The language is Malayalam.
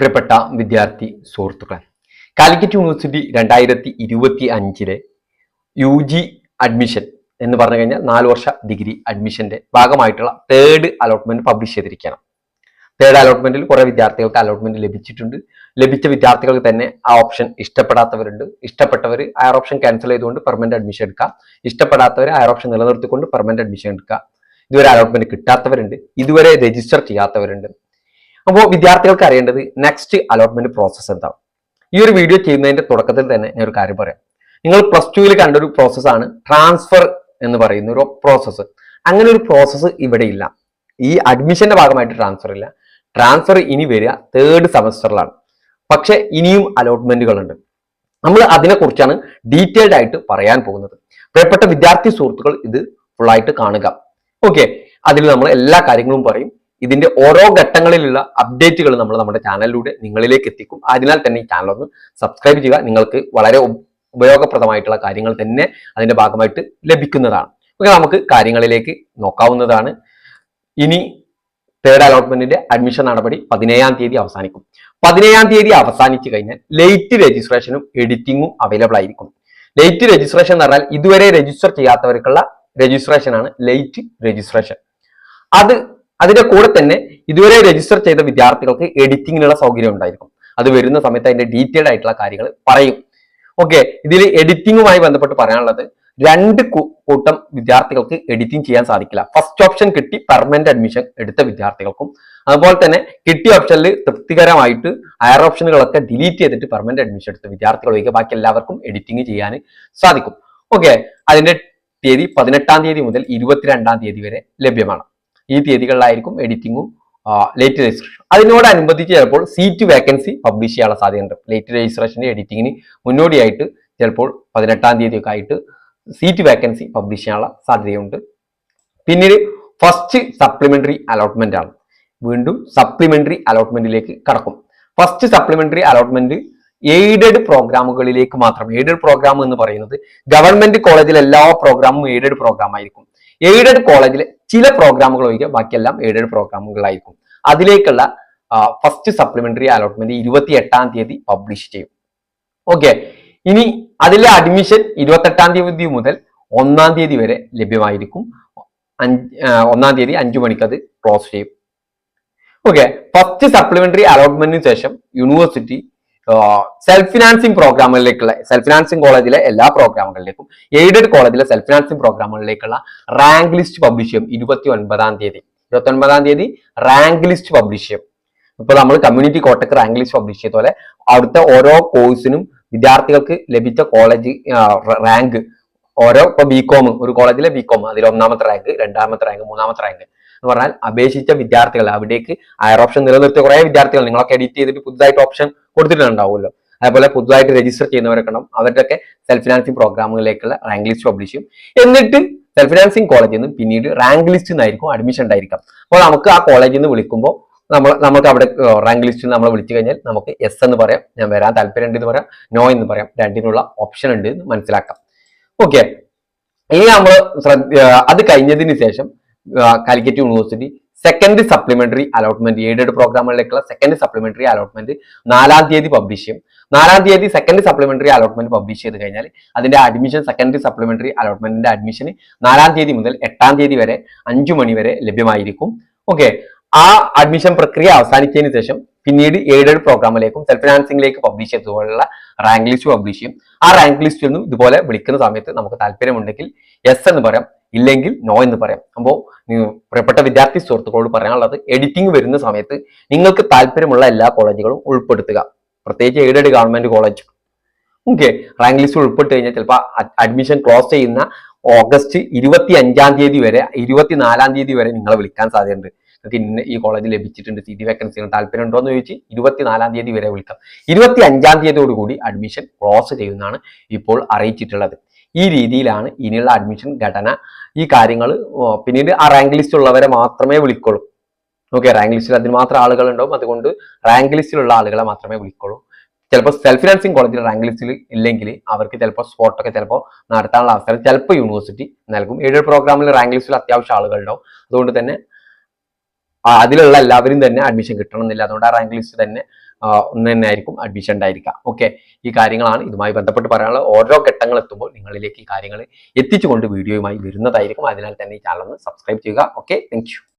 പ്രിയപ്പെട്ട വിദ്യാർത്ഥി സുഹൃത്തുക്കളെ കാലിക്കറ്റ് യൂണിവേഴ്സിറ്റി രണ്ടായിരത്തി ഇരുപത്തി അഞ്ചിലെ യു ജി അഡ്മിഷൻ എന്ന് പറഞ്ഞു കഴിഞ്ഞാൽ നാല് വർഷ ഡിഗ്രി അഡ്മിഷന്റെ ഭാഗമായിട്ടുള്ള തേർഡ് അലോട്ട്മെന്റ് പബ്ലിഷ് ചെയ്തിരിക്കണം തേർഡ് അലോട്ട്മെന്റിൽ കുറെ വിദ്യാർത്ഥികൾക്ക് അലോട്ട്മെന്റ് ലഭിച്ചിട്ടുണ്ട്. ലഭിച്ച വിദ്യാർത്ഥികൾക്ക് തന്നെ ആ ഓപ്ഷൻ ഇഷ്ടപ്പെടാത്തവരുണ്ട്. ഇഷ്ടപ്പെട്ടവർ ആ ഓപ്ഷൻ ക്യാൻസൽ ചെയ്തുകൊണ്ട് പെർമനന്റ് അഡ്മിഷൻ എടുക്കാം ഇഷ്ടപ്പെടാത്തവർ ആ ഓപ്ഷൻ നിലനിർത്തിക്കൊണ്ട് പെർമനന്റ് അഡ്മിഷൻ എടുക്കാം ഇതുവരെ അലോട്ട്മെന്റ് കിട്ടാത്തവരുണ്ട്. ഇതുവരെ രജിസ്റ്റർ ചെയ്യാത്തവരുണ്ട്. അപ്പോൾ വിദ്യാർത്ഥികൾക്ക് അറിയേണ്ടത് നെക്സ്റ്റ് അലോട്ട്മെന്റ് പ്രോസസ്സ് എന്താണ്? ഈ ഒരു വീഡിയോ ചെയ്യുന്നതിന്റെ തുടക്കത്തിൽ തന്നെ ഞാൻ ഒരു കാര്യം പറയാം. നിങ്ങൾ പ്ലസ് ടുവിൽ കണ്ടൊരു പ്രോസസ്സാണ് ട്രാൻസ്ഫർ എന്ന് പറയുന്ന ഒരു പ്രോസസ്സ് അങ്ങനെ ഒരു പ്രോസസ്സ് ഇവിടെ ഇല്ല. ഈ അഡ്മിഷന്റെ ഭാഗമായിട്ട് ട്രാൻസ്ഫർ ഇല്ല. ട്രാൻസ്ഫർ ഇനി വരിക തേർഡ് സെമസ്റ്ററിലാണ് പക്ഷെ ഇനിയും അലോട്ട്മെന്റുകളുണ്ട് നമ്മൾ അതിനെക്കുറിച്ചാണ് ഡീറ്റെയിൽഡ് ആയിട്ട് പറയാൻ പോകുന്നത്. പ്രിയപ്പെട്ട വിദ്യാർത്ഥി സുഹൃത്തുക്കൾ ഇത് ഫുള്ളായിട്ട് കാണുക. ഓക്കെ അതിൽ നമ്മൾ എല്ലാ കാര്യങ്ങളും പറയും. ഇതിന്റെ ഓരോ ഘട്ടങ്ങളിലുള്ള അപ്ഡേറ്റുകൾ നമ്മൾ നമ്മുടെ ചാനലിലൂടെ നിങ്ങളിലേക്ക് എത്തിക്കും. അതിനാൽ തന്നെ ഈ ചാനൽ ഒന്ന് സബ്സ്ക്രൈബ് ചെയ്യുക. നിങ്ങൾക്ക് വളരെ ഉപ- ഉപയോഗപ്രദമായിട്ടുള്ള കാര്യങ്ങൾ തന്നെ അതിന്റെ ഭാഗമായിട്ട് ലഭിക്കുന്നതാണ്. ഓക്കെ നമുക്ക് കാര്യങ്ങളിലേക്ക് നോക്കാവുന്നതാണ്. ഇനി തേർഡ് അലോട്ട്മെന്റിന്റെ അഡ്മിഷൻ നടപടി പതിനേഴാം തീയതി അവസാനിക്കും. പതിനേഴാം തീയതി അവസാനിച്ചു കഴിഞ്ഞാൽ ലേറ്റ് രജിസ്ട്രേഷനും എഡിറ്റിംഗും അവൈലബിൾ ആയിരിക്കും. ലേറ്റ് രജിസ്ട്രേഷൻ എന്ന് പറഞ്ഞാൽ ഇതുവരെ രജിസ്റ്റർ ചെയ്യാത്തവർക്കുള്ള രജിസ്ട്രേഷൻ ആണ് ലേറ്റ് രജിസ്ട്രേഷൻ അത് അതിന്റെ കൂടെ തന്നെ ഇതുവരെ രജിസ്റ്റർ ചെയ്ത വിദ്യാർത്ഥികൾക്ക് എഡിറ്റിങ്ങിനുള്ള സൗകര്യം ഉണ്ടായിരിക്കും. അത് വരുന്ന സമയത്ത് അതിന്റെ ഡീറ്റെയിൽഡ് ആയിട്ടുള്ള കാര്യങ്ങൾ പറയും. ഓക്കെ ഇതിൽ എഡിറ്റിങ്ങുമായി ബന്ധപ്പെട്ട് പറയാനുള്ളത് രണ്ട് കൂട്ടം വിദ്യാർത്ഥികൾക്ക് എഡിറ്റിംഗ് ചെയ്യാൻ സാധിക്കില്ല. ഫസ്റ്റ് ഓപ്ഷൻ കിട്ടി പെർമനന്റ് അഡ്മിഷൻ എടുത്ത വിദ്യാർത്ഥികൾക്കും. അതുപോലെ തന്നെ കിട്ടിയ ഓപ്ഷനിൽ തൃപ്തികരമായിട്ട് ഹയർ ഓപ്ഷനുകളൊക്കെ ഡിലീറ്റ് ചെയ്തിട്ട് പെർമനന്റ് അഡ്മിഷൻ എടുത്ത വിദ്യാർത്ഥികൾ ഒഴികെ ബാക്കി എല്ലാവർക്കും എഡിറ്റിംഗ് ചെയ്യാൻ സാധിക്കും. ഓക്കെ അതിന്റെ തീയതി പതിനെട്ടാം തീയതി മുതൽ ഇരുപത്തിരണ്ടാം തീയതി വരെ ലഭ്യമാണ്. ഈ തീയതികളിലായിരിക്കും എഡിറ്റിങ്ങും ലേറ്റ് രജിസ്ട്രേഷൻ അതിനോടനുബന്ധിച്ച് ചിലപ്പോൾ സീറ്റ് വേക്കൻസി പബ്ലിഷ് ചെയ്യാനുള്ള സാധ്യതയുണ്ട്. ലേറ്റ് രജിസ്ട്രേഷന്റെ എഡിറ്റിങ്ങിന് മുന്നോടിയായിട്ട് ചിലപ്പോൾ പതിനെട്ടാം തീയതി ഒക്കെ ആയിട്ട് സീറ്റ് വേക്കൻസി പബ്ലിഷ് ചെയ്യാനുള്ള സാധ്യതയുണ്ട്. പിന്നീട് ഫസ്റ്റ് സപ്ലിമെന്ററി അലോട്ട്മെന്റ് ആണ്. വീണ്ടും സപ്ലിമെന്ററി അലോട്ട്മെന്റിലേക്ക് കടക്കും. ഫസ്റ്റ് സപ്ലിമെന്ററി അലോട്ട്മെന്റ് എയ്ഡഡ് പ്രോഗ്രാമുകളിലേക്ക് മാത്രം എയ്ഡഡ് പ്രോഗ്രാം എന്ന് പറയുന്നത് ഗവൺമെന്റ് കോളേജിലെ എല്ലാ പ്രോഗ്രാമും എയ്ഡഡ് പ്രോഗ്രാം ആയിരിക്കും. എയ്ഡഡ് കോളേജിലെ ചില പ്രോഗ്രാമുകൾ ഒഴികെ ബാക്കിയെല്ലാം എയ്ഡഡ് പ്രോഗ്രാമുകളായിരിക്കും അതിലേക്കുള്ള ഫസ്റ്റ് സപ്ലിമെന്ററി അലോട്ട്മെന്റ് ഇരുപത്തി എട്ടാം തീയതി പബ്ലിഷ് ചെയ്യും. ഓക്കെ ഇനി അതിലെ അഡ്മിഷൻ ഇരുപത്തെട്ടാം തീയതി മുതൽ ഒന്നാം തീയതി വരെ ലഭ്യമായിരിക്കും. ഒന്നാം തീയതി അഞ്ചു മണിക്ക് അത് ക്ലോസ് ചെയ്യും. ഓക്കെ ഫസ്റ്റ് സപ്ലിമെന്ററി അലോട്ട്മെന്റിന് ശേഷം യൂണിവേഴ്സിറ്റി സെൽഫ് ഫിനാൻസിങ് പ്രോഗ്രാമുകളിലേക്കുള്ള സെൽഫ് ഫിനാൻസിങ് കോളേജിലെ എല്ലാ പ്രോഗ്രാമുകളിലേക്കും എയ്ഡഡ് കോളേജിലെ സെൽഫ് ഫിനാൻസിങ് പ്രോഗ്രാമുകളിലേക്കുള്ള റാങ്ക് ലിസ്റ്റ് പബ്ലിഷ് ചെയ്യും. ഇരുപത്തി ഒൻപതാം തീയതി. ഇരുപത്തി ഒൻപതാം തീയതി റാങ്ക് ലിസ്റ്റ് പബ്ലിഷ് ചെയ്യും. ഇപ്പൊ നമ്മൾ കമ്മ്യൂണിറ്റി കോട്ടക്ക് റാങ്ക് ലിസ്റ്റ് പബ്ലിഷ് ചെയ്ത പോലെ അവിടുത്തെ ഓരോ കോഴ്സിനും വിദ്യാർത്ഥികൾക്ക് ലഭിച്ച കോളേജ് റാങ്ക് ഓരോ ഇപ്പൊ ബികോം ഒരു കോളേജിലെ ബികോം അതിൽ ഒന്നാമത്തെ റാങ്ക് രണ്ടാമത്തെ റാങ്ക് മൂന്നാമത്തെ റാങ്ക് എന്ന് പറഞ്ഞാൽ അപേക്ഷിച്ച വിദ്യാർത്ഥികൾ അവിടേക്ക് ഹയർ ഓപ്ഷൻ നിലനിർത്തിയ കുറേ വിദ്യാർത്ഥികൾ നിങ്ങളൊക്കെ എഡിറ്റ് ചെയ്തിട്ട് പുതുതായിട്ട് ഓപ്ഷൻ കൊടുത്തിട്ടുണ്ടാവുമല്ലോ. അതേപോലെ പുതുതായിട്ട് രജിസ്റ്റർ ചെയ്യുന്നവരൊക്കെ ഉണ്ടാവും. അവരുടെയൊക്കെ സെൽഫ് ഫിനാൻസിങ് പ്രോഗ്രാമുകളിലേക്കുള്ള റാങ്ക് ലിസ്റ്റ് പബ്ലിഷ് ചെയ്യും. എന്നിട്ട് സെൽഫ് ഫിനാൻസിങ് കോളേജിൽ നിന്ന് പിന്നീട് റാങ്ക് ലിസ്റ്റിൽ നിന്നായിരിക്കും അഡ്മിഷൻ ഉണ്ടായിരിക്കാം. അപ്പോൾ നമുക്ക് ആ കോളേജിൽ നിന്ന് വിളിക്കുമ്പോൾ നമ്മൾ നമുക്ക് അവിടെ റാങ്ക് ലിസ്റ്റിൽ നമ്മൾ വിളിച്ചു കഴിഞ്ഞാൽ നമുക്ക് എസ് എന്ന് പറയാം ഞാൻ വരാൻ താല്പര്യമുണ്ട് എന്ന് പറയാം നോ എന്ന് പറയാം രണ്ടിനുള്ള ഓപ്ഷൻ ഉണ്ട് എന്ന് മനസ്സിലാക്കാം. ഓക്കെ ഇനി നമ്മൾ അത് കഴിഞ്ഞതിന് ശേഷം Calicut university second supplementary allotment aided പ്രോഗ്രാമുകളിലേക്കുള്ള second supplementary allotment നാലാം തീയതി പബ്ലിഷ് ചെയ്യും. നാലാം തീയതി സെക്കൻഡ് സപ്ലിമെന്ററി അലോട്ട്മെന്റ് പബ്ലിഷ് ചെയ്ത് കഴിഞ്ഞാൽ അതിന്റെ അഡ്മിഷൻ സെക്കൻഡറി സപ്ലിമെന്ററി അലോട്ട്മെന്റിന്റെ അഡ്മിഷൻ നാലാം തീയതി മുതൽ എട്ടാം തീയതി വരെ അഞ്ചു മണി വരെ ലഭ്യമായിരിക്കും. ഓക്കെ ആ അഡ്മിഷൻ പ്രക്രിയ അവസാനിച്ചതിന് ശേഷം പിന്നീട് എയ്ഡഡ് പ്രോഗ്രാമിലേക്കും സെൽഫ് ഫിനാൻസിംഗിലേക്ക് പബ്ലിഷ് ചെയ്തതുപോലുള്ള റാങ്ക് ലിസ്റ്റ് പബ്ലിഷ് ചെയ്യും. ആ റാങ്ക് ലിസ്റ്റ് ഒന്നും ഇതുപോലെ വിളിക്കുന്ന സമയത്ത് നമുക്ക് താല്പര്യമുണ്ടെങ്കിൽ എസ് എന്ന് പറയാം. ഇല്ലെങ്കിൽ നോ എന്ന് പറയാം. അപ്പോൾ പ്രിയപ്പെട്ട വിദ്യാർത്ഥി സുഹൃത്തുക്കളോട് പറയാനുള്ളത് എഡിറ്റിംഗ് വരുന്ന സമയത്ത് നിങ്ങൾക്ക് താല്പര്യമുള്ള എല്ലാ കോളേജുകളും ഉൾപ്പെടുത്തുക. പ്രത്യേകിച്ച് aided government college okay rank list ഉൾപ്പെട്ട് കഴിഞ്ഞാൽ ചിലപ്പോൾ അഡ്മിഷൻ ക്ലോസ് ചെയ്യുന്ന ഓഗസ്റ്റ് ഇരുപത്തി അഞ്ചാം തീയതി വരെ ഇരുപത്തിനാലാം തീയതി വരെ നിങ്ങളെ വിളിക്കാൻ സാധ്യതയുണ്ട്. നിങ്ങൾക്ക് ഇന്ന ഈ കോളേജ് ലഭിച്ചിട്ടുണ്ട് സീറ്റ് വേക്കൻസി താല്പര്യം ഉണ്ടോ എന്ന് ചോദിച്ച് ഇരുപത്തിനാലാം തീയതി വരെ വിളിക്കാം. ഇരുപത്തി അഞ്ചാം തീയതിയോടുകൂടി അഡ്മിഷൻ ക്ലോസ് ചെയ്യുന്നതാണ് ഇപ്പോൾ അറിയിച്ചിട്ടുള്ളത്. ഈ രീതിയിലാണ് ഇനിയുള്ള അഡ്മിഷൻ ഘടന ഈ കാര്യങ്ങൾ പിന്നീട് ആ റാങ്ക് ലിസ്റ്റ് ഉള്ളവരെ മാത്രമേ വിളിക്കുള്ളൂ. ഓക്കെ റാങ്ക് ലിസ്റ്റിൽ അതിന് മാത്രം ആളുകൾ ഉണ്ടാവും അതുകൊണ്ട് റാങ്ക് ലിസ്റ്റിലുള്ള ആളുകളെ മാത്രമേ വിളിക്കുള്ളൂ. ചിലപ്പോൾ സെൽഫ് ഫിനാൻസിങ് കോളേജിൽ റാങ്ക് ലിസ്റ്റിൽ ഇല്ലെങ്കിൽ അവർക്ക് ചിലപ്പോൾ സ്പോട്ടൊക്കെ ചിലപ്പോൾ നടത്താനുള്ള അവസരം ചിലപ്പോൾ യൂണിവേഴ്സിറ്റി നൽകും. ഏഴ് പ്രോഗ്രാമിൽ റാങ്ക് ലിസ്റ്റിൽ അത്യാവശ്യം ആളുകൾ ഉണ്ടാവും അതുകൊണ്ട് തന്നെ അതിലുള്ള എല്ലാവരും തന്നെ അഡ്മിഷൻ കിട്ടണമെന്നില്ല അതുകൊണ്ട് ആ റാങ്ക് ലിസ്റ്റ് തന്നെ ഒന്ന് തന്നെ ആയിരിക്കും അഡ്മിഷൻ ഉണ്ടായിരിക്കുക. ഓക്കെ ഈ കാര്യങ്ങളാണ് ഇതുമായി ബന്ധപ്പെട്ട് പറയാനുള്ള ഓരോ ഘട്ടങ്ങൾ എത്തുമ്പോൾ നിങ്ങളിലേക്ക് ഈ കാര്യങ്ങൾ എത്തിച്ചുകൊണ്ട് വീഡിയോയുമായി വരുന്നതായിരിക്കും. അതിനാൽ തന്നെ ഈ ചാനൽ ഒന്ന് സബ്സ്ക്രൈബ് ചെയ്യുക. Okay thank